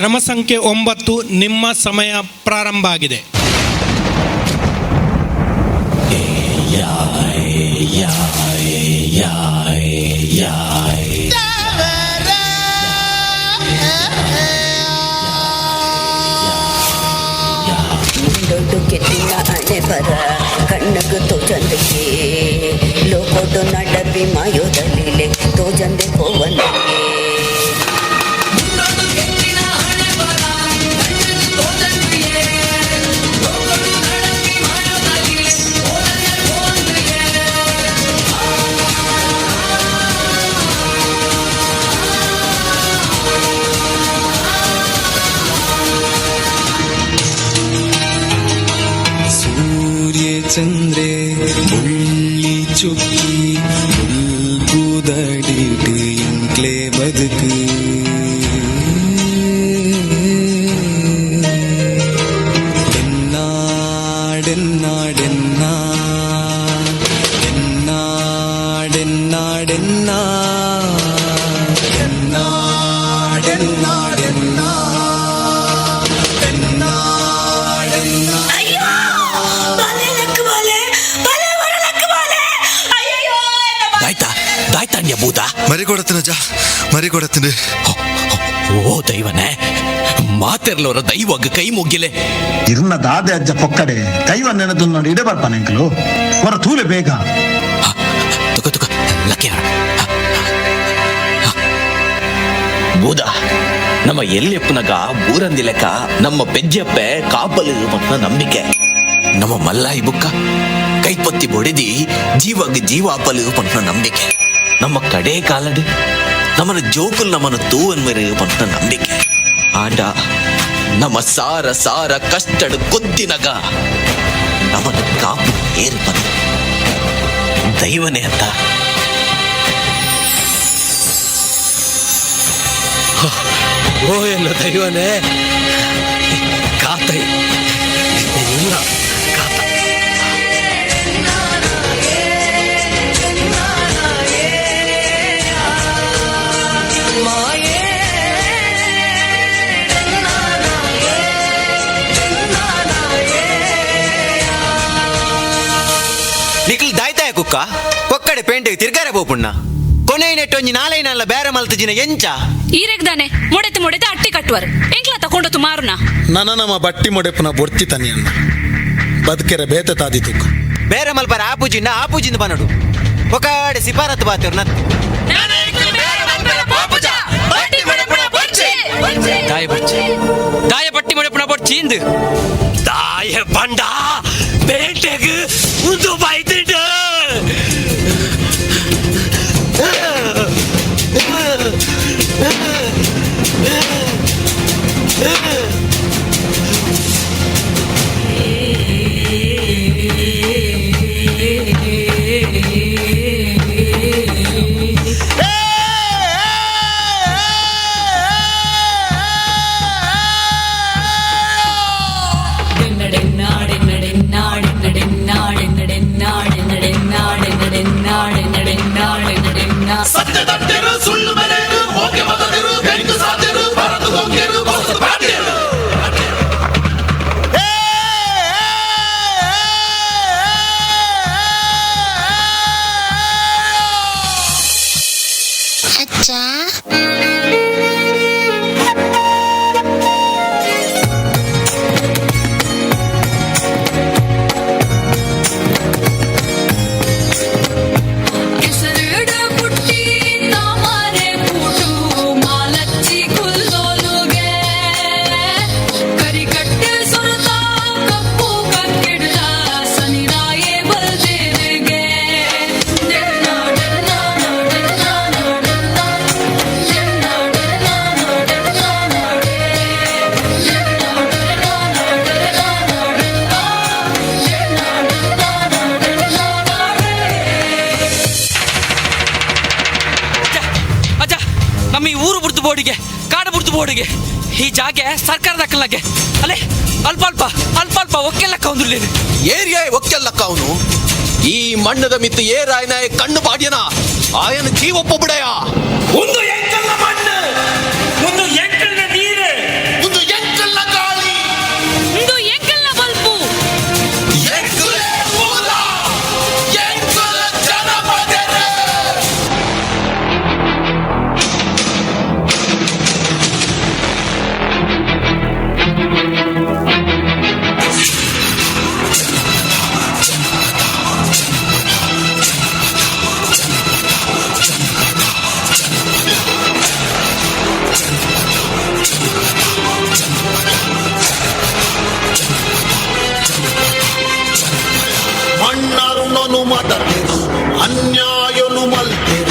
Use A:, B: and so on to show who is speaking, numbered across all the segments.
A: ಕ್ರಮ ಸಂಖ್ಯೆ ಒಂಬತ್ತು ನಿಮ್ಮ ಸಮಯ ಪ್ರಾರಂಭ ಆಗಿದೆ
B: ಬರ ಕಣ್ಣಗ ಲೋಕೋದು ನಡಬಿ ಮಾಯೋದಲಿಲೆ ತೋಜಂದೆ ಪೋವನಿಗೆ
C: அடிட்டு என் பதுக்கு
D: ದಾಯ್ತಾ ದಾಯ್ತಾಂಡ್ಯ ಭೂತ.
E: ಮರಿ ಕೊಡತ್ತಿನ ಜಾ ಮರಿ ಕೊಡತ್ತಿನ
D: ಓ ದೈವನೇ ಮಾತೆರ್ಲವರ ದೈವಗ್ ಕೈ ಮುಗ್ಗಿಲೆ.
F: ಇರ್ನ ದಾದೆ ಅಜ್ಜ ಪೊಕ್ಕಡೆ ದೈವ ನೆನೆದು ನೋಡಿ ಇಡೆ ಬರ್ಪಾನೆ ಅಂಕಲು. ಹೊರ ತೂಲೆ ಬೇಗ.
D: ಹ, ತುಕ ತುಕ ಲಕ್ಯ ಬೂದ ನಮ್ಮ ಎಲ್ಯಪ್ಪನಗ ಬೂರಂದಿ ಲೆಕ್ಕ ನಮ್ಮ ಪೆಜ್ಜಪ್ಪೆ ಕಾಪಲು ಮತ್ತ ನಂಬಿಕೆ. ನಮ್ಮ ಮಲ್ಲಾಯಿ ಬುಕ್ಕ ಕೈಪತ್ತಿ ಬೊಡಿದಿ ಜೀವಗ್ ಜೀವಾಪಲು ಮತ್ತ ನಂಬಿಕೆ. ನಮ್ಮ ಕಡೆ ಕಾಲಡು ನಮ್ಮನ ಜೋಕುಲ್ ನಮ್ಮನ ತೂವನ್ ಮೇರೆ ಪಂಟ ನಂಬಿಕೆ ಆಂಡ ನಮ್ಮ ಸಾರ ಸಾರ ಕಷ್ಟಡ್ ಕೊದ್ದಿನಗ ನಮ್ಮನ ಕಾಪು ಏರು ಬಂದ ದೈವನೇ ಅಂತ ಓ ಎಲ್ಲ ದೈವನೇ ಕಾತೈ
G: ಕುಕ್ಕ ಒಕ್ಕಡೆ ಪೇಂಟೆಗೆ ತಿರ್ಗಾರೆ ಬೋಪುಣ್ಣ ಕೊನೆ ನೆಟ್ಟೊಂಜಿ ನಾಲೈನಲ್ಲ ಬೇರೆ ಮಲ್ತಜಿನ ಎಂಚ?
H: ಈರೆಗ್ದಾನೆ ಮೊಡೆತ ಮೊಡೆತ ಅಟ್ಟಿ ಕಟ್ಟುವರು ಎಂಕ್ಲ ತಕೊಂಡೊತ್ತು ಮಾರುನ?
I: ನನ್ನ ನಮ್ಮ ಬಟ್ಟಿ ಮೊಡೆಪುನ ಬೊರ್ತಿ ತನಿಯನ್ನ ಅಣ್ಣ ಬದುಕೆರೆ ಬೇತೆ ತಾದಿ ತೂಕ
G: ಬೇರೆ ಮಲ್ಪರ ಆಪುಜಿಂದ ಆಪೂಜಿಂದ ಬನಡು ಒಕಾಡೆ ಸಿಫಾರತ್ ಬಾತಿವ್ರು ನತ್
J: ದಾಯ ಬಡ್ಚಿ ದಾಯ ಬಟ್ಟಿ ಮಾಡಿ ಪುನಃ ಬಡ್ಚಿ ಇಂದು. ದಾಯ ಬಂಡ ಬೇಟೆಗ್ ಒಂದು ಬೈತಿಂಡ. Yeah. ನಮ್ಮ ಈ ಊರು ಬುಡ್ದು ಬೋರ್ಡಿಗೆ ಕಾಡು ಬುಡ್ದು ಬೋರ್ಡಿಗೆ ಈ ಜಾಗೆ ಸರ್ಕಾರದ ಅಕ್ಕಲ್ಲಾಗೆ ಅಲ್ಲೇ ಅಲ್ಪ ಅಲ್ಪ ಅಲ್ಪ ಅಲ್ಪ ಒಕ್ಕೆಲ್ಲಕ್ಕ ಒಂದು
D: ಏರಿಯಾ ಒಕ್ಕೆಲ್ಲಕ್ಕ ಅವನು. ಈ ಮಣ್ಣದ ಮಿತ್ತು ಏರಾಯನ ಕಣ್ಣು ಬಾಡ್ಯನ? ಆಯನ ಜೀವಪ್ಪ ಬಿಡಯ?
A: ಒಂದು
I: అన్యాయను మల్తెరు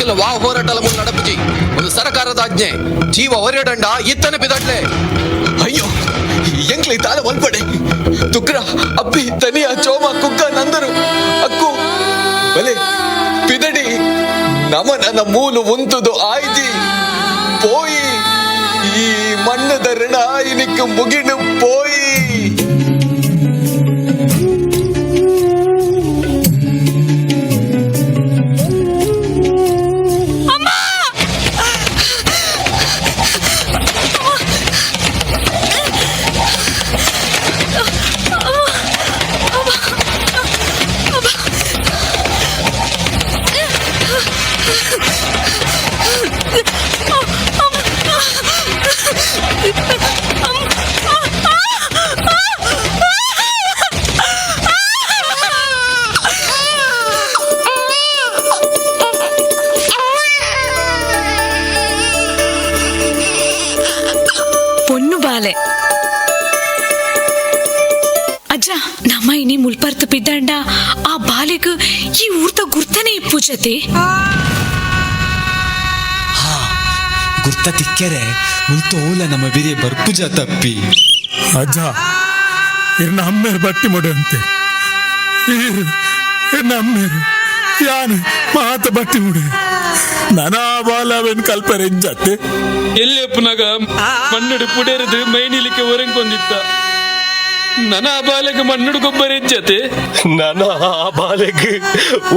D: ನಿಖಿಲ್ ವಾ ಹೋರಾಟಲ ನಡಪಿಜಿ ಒಂದು ಸರಕಾರದ ಆಜ್ಞೆ. ಜೀವ ಹೊರಡಂಡ ಇತ್ತನೆ ಬಿದಡ್ಲೆ. ಅಯ್ಯೋ ಎಂಗ್ಲಿ ತಾಳ ಒಲ್ಪಡೆ. ತುಕ್ರ ಅಪ್ಪಿ, ತನಿಯ, ಚೋಮ ಕುಕ್ಕ ನಂದರು. ಅಕ್ಕು, ಬಲೆ, ಪಿದಡಿ. ನಮ ನನ್ನ ಮೂಲು ಉಂತುದು ಆಯ್ತಿ ಪೋಯಿ, ಈ ಮಣ್ಣದ ಋಣ ಇನಿಕ್ಕು ಮುಗಿನು ಪೋಯಿ.
K: ಮುಲ್ಪರ್ತು ಬಿದ್ದಂಡ ಆ ಬಾಲೆಗ್ ಈ ಊರ್ತ ಗುರ್ತನೆ ಇಪ್ಪು ಹಾ
C: ಗುರ್ತ ತಿಕ್ಕರೆ ಮುಲ್ತೋಲ ನಮ್ಮ ಬಿರಿಯ ಬರ್ಪುಜ ತಪ್ಪಿ.
I: ಅಜ್ಜ ಇರ್ನ ಅಮ್ಮೇರ್ ಬಟ್ಟಿ ಮುಡಂತೆ ಅಂತೆ ಈರು ಇರ್ನ ಅಮ್ಮೇರ್ ಯಾನು ಮಾತ ಬಟ್ಟಿ ಮುಡೆ. ನನಾ ಬಾಲವೆನ್ ಕಲ್ಪರೆ ಜತೆ.
L: ಎಲ್ಲಿ ಅಪ್ಪನಾಗ ಮಣ್ಣುಡು ಪುಡೇರದು ಮೈನಿಲಿಕ್ಕೆ ಹೊರಂಗೊಂದಿತ್ತ ನನ ಬಾಲೆಗೆ ಮಣ್ಣುಡು ಗೊಬ್ಬರ ಜತೆ
M: ನನ ಬಾಲೆಗ್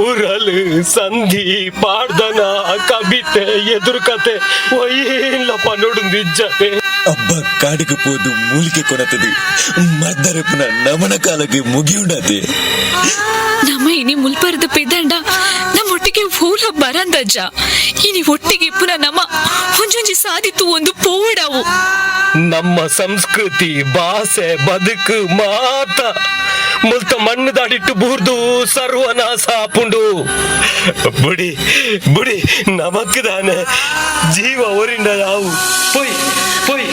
M: ಊರಲು ಸಂಧಿ ಪಾಡ್ದನ ಕವಿತೆ ಎದುರು ಕತೆ ಒಯ್ಯಿಲ್ಲ ಪನ್ನೊಡು ನಿಜ್ಜತೆ
C: ಅಬ್ಬ ಕಾಡಿಗೆ ಪೋದು ಮೂಲಿಕೆ ಕೊಡತದೆ ಮದ್ದರಪ್ಪನ ನಮನ ಕಾಲಕ್ಕೆ ಮುಗಿಯುಂಡತೆ
K: ನಮ್ಮ ಇನಿ ಮುಲ್ಪರ್ದು ಬಿದ್ದಂಡ ನಮ್ಮ ಒಟ್ಟಿಗೆ ಹೂಲ ಬರಂದಜ್ಜ ಇನಿ ಒಟ್ಟಿಗೆ ಪುನಃ ನಮ್ಮ ಒಂಜೊಂಜಿ ಸಾದಿತ್ತು ಒಂದು ಪೋಡವು
M: ನಮ್ಮ ಸಂಸ್ಕೃತಿ ಭಾಷೆ ಬದುಕು ಮಾತ ಮುಲ್ತ ಮಣ್ಣು ದಾಡಿಟ್ಟು ಬೂರ್ದು ಸರ್ವನಾಶ ಆಪುಂಡು ಬುಡಿ ಬುಡಿ ನಮಕ್ ದಾನೆ ಜೀವ ಒರಿಂಡ ನಾವು. ಪೊಯ್ ಪೊಯ್.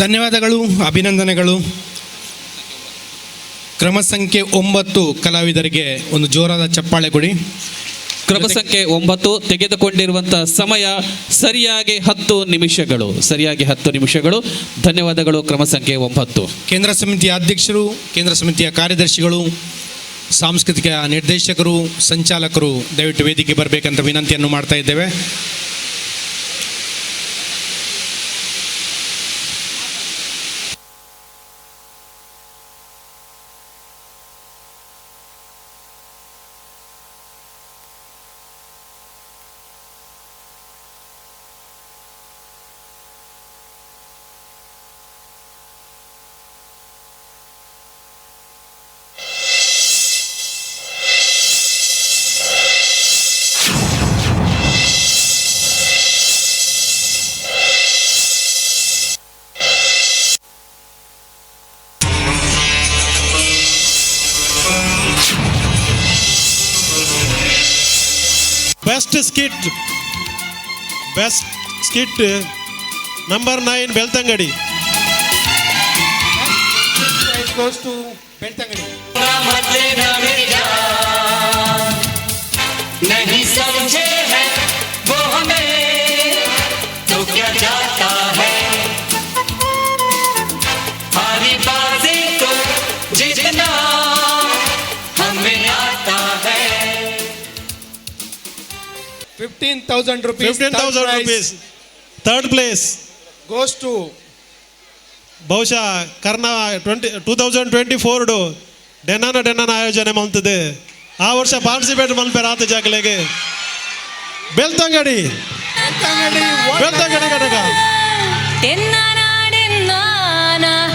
A: ಧನ್ಯವಾದಗಳು ಅಭಿನಂದನೆಗಳು. ಕ್ರಮ ಸಂಖ್ಯೆ ಒಂಬತ್ತು ಕಲಾವಿದರಿಗೆ ಒಂದು ಜೋರಾದ ಚಪ್ಪಾಳೆ ಕೊಡಿ.
N: ಕ್ರಮ ಸಂಖ್ಯೆ ಒಂಬತ್ತು ತೆಗೆದುಕೊಂಡಿರುವಂತಹ ಸಮಯ ಸರಿಯಾಗಿ ಹತ್ತು ನಿಮಿಷಗಳು ಸರಿಯಾಗಿ ಹತ್ತು ನಿಮಿಷಗಳು. ಧನ್ಯವಾದಗಳು ಕ್ರಮ ಸಂಖ್ಯೆ ಒಂಬತ್ತು.
A: ಕೇಂದ್ರ ಸಮಿತಿಯ ಅಧ್ಯಕ್ಷರು ಕೇಂದ್ರ ಸಮಿತಿಯ ಕಾರ್ಯದರ್ಶಿಗಳು ಸಾಂಸ್ಕೃತಿಕ ನಿರ್ದೇಶಕರು ಸಂಚಾಲಕರು ದಯವಿಟ್ಟು ವೇದಿಕೆ ಬರಬೇಕಂತ ವಿನಂತಿಯನ್ನು ಮಾಡ್ತಾ ಇದ್ದೇವೆ.
O: Skit best skit number nine Belthangady
L: नहीं
I: fifteen thousand rupees
O: fifteen thousand rupees third place
I: goes to
O: ಬಹುಶಃ ಕರ್ನಾ ಟ್ವೆಂಟಿ ಟೂ ತೌಸಂಡ್ ಟ್ವೆಂಟಿ ಫೋರ್ಡು ಡೆನ್ನಾನ ಡೆನ್ನಾನ ಆಯೋಜನೆ ಮಾಡ್ತದೆ ಆ ವರ್ಷ ಪಾರ್ಟಿಸಿಪೇಟ್ ಮಲ್ಪೆ ರಾತ ಜಾಗಲೆಗೆ. ಬೆಳ್ತಂಗಡಿ. ಬೆಳ್ತಂಗಡಿ ಘಟಕ.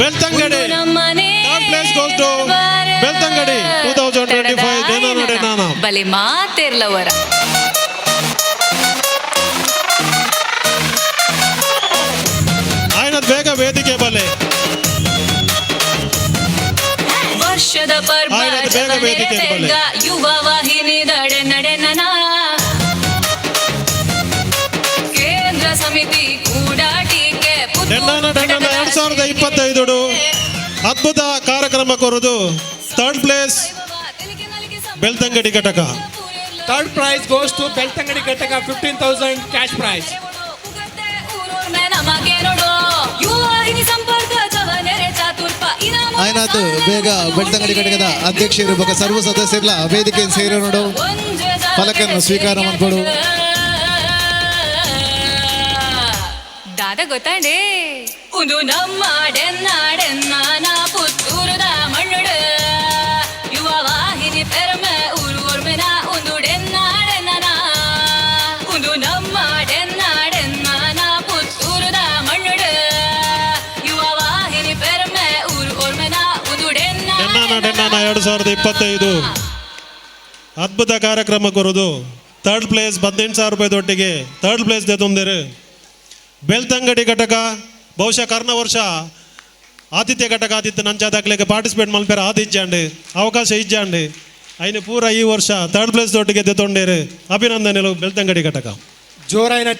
O: Belthangady. Third place goes to Belthangady. Two thousand twenty five ಡೆನ್ನಾನ ಡೆನ್ನಾನ.
J: ಬಲೆ ಮಾತೆರ್ಲವರ. ವರ್ಷದ ಪರ್ವ. ಯುವ ವಾಹಿನಿ ದಡೆ ನಡೆ ನನ ಕೇಂದ್ರ ಸಮಿತಿ ಕೂಡ ಟೀಕೆ
O: ಎರಡ್ ಸಾವಿರದ ಇಪ್ಪತ್ತೈದು ಅದ್ಭುತ ಕಾರ್ಯಕ್ರಮ ಕೊರದು ಥರ್ಡ್ ಪ್ಲೇಸ್ ಬೆಳ್ತಂಗಡಿ ಘಟಕ
I: third prize goes to Belthangady ಘಟಕ ಫಿಫ್ಟೀನ್ ತೌಸಂಡ್ ಕ್ಯಾಶ್ ಪ್ರೈಸ್
J: ನಮಗೆ ನೋಡು ಯುವ ವಾಹಿನಿ ಸಂಪರ್ಕ ಚವನೆರೆ ಚಾತುರ್ಪ ಇನಾಮ
P: ಬೇಗ ಬೆಳ್ತಂಗಡಿ ಘಟಕದ ಅಧ್ಯಕ್ಷ ಇರಬೇಕು ಸರ್ವ ಸದಸ್ಯರ್ಲ ವೇದಿಕೆಯನ್ನು ಸೇರೋ ನೋಡು. ಫಲಕನ್ನು ಸ್ವೀಕಾರ ಮಾಡ್ಕೊಡು.
J: ದಾದ ಗೊತ್ತಾಂಡೆ ಒಂದು ನಮ್ಮ ಡೆನ್ನಾಡೆನ್ನ
O: ಎರಡು ಸಾವಿರದ ಇಪ್ಪತ್ತೈದು. ಅದ್ಭುತ ಕಾರ್ಯಕ್ರಮ ಕೊರೋದು ಥರ್ಡ್ ಪ್ಲೇಸ್ ಹದಿನೆಂಟು ಸಾವಿರ ರೂಪಾಯಿ ದೊಟ್ಟಿಗೆ. ಥರ್ಡ್ ಪ್ಲೇಸ್ ತುಂಬಿರು ಬೆಳ್ತಂಗಡಿ ಘಟಕ, ಬಹುಶಃ ಕರ್ನ ವರ್ಷ. ಆತಿಥ್ಯ ಘಟಕ, ಆದಿತ್ಯ ನಂಚ ದಾಖಲೆಗೆ ಪಾರ್ಟಿಸಿಪೇಟ್ ಮಲ್ಪೇರ ಆದಿಜ್ಜಾಂಡು ಅವಕಾಶ ಇಜ್ಜಾಂಡು ಐನು ಪೂರ ಈ ವರ್ಷ ಥರ್ಡ್ ಪ್ಲೇಸ್ ದೊಟ್ಟಿಗೆ ತೊಂಡೇರು ಅಭಿನಂದನೆಗಳು ಬೆಳ್ತಂಗಡಿ ಘಟಕ.
I: ಜೋರಾಯಿನ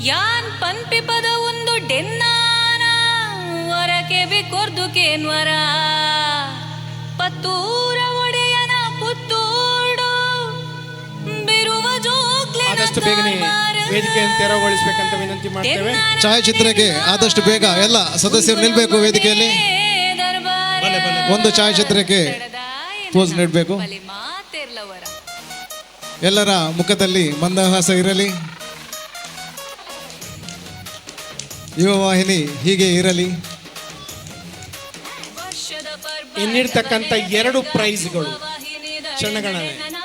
J: ಯಾನ್ ಪನ್ಪಿಪದ ಒಂದು ಡೆನ್ನಾನ? ಕೆವಿ ಬಿಕೊರ್ದು ಕೇನ್ವರ? ಪತ್ತೂರ ಒಡೆಯನ ಪುತ್ತೂಡು? ಬಿರುವ ಜೋಗ್ಲೆ
I: ಆದಷ್ಟು ಬೇಗನೆ ವೇದಿಕೆಯನ್ನು ತೆರವುಗೊಳಿಸಬೇಕಂತ ವಿನಂತಿ ಮಾಡ್ತೇವೆ.
P: ಛಾಯಾಚಿತ್ರಕ್ಕೆ ಆದಷ್ಟು ಬೇಗ ಎಲ್ಲ ಸದಸ್ಯರು ನಿಲ್ಬೇಕು ವೇದಿಕೆಯಲ್ಲಿ. ಒಂದು ಛಾಯಾಚಿತ್ರಕ್ಕೆ ಪೋಸ್ ನೀಡಬೇಕು. ಎಲ್ಲರ ಮುಖದಲ್ಲಿ ಮಂದಹಾಸ ಇರಲಿ. ಯುವ ವಾಹಿನಿ ಹೀಗೆ ಇರಲಿ.
I: ಇನ್ನಿರ್ತಕ್ಕಂಥ ಎರಡು ಪ್ರೈಸ್ಗಳು. ಕ್ಷಣಗಣನೆ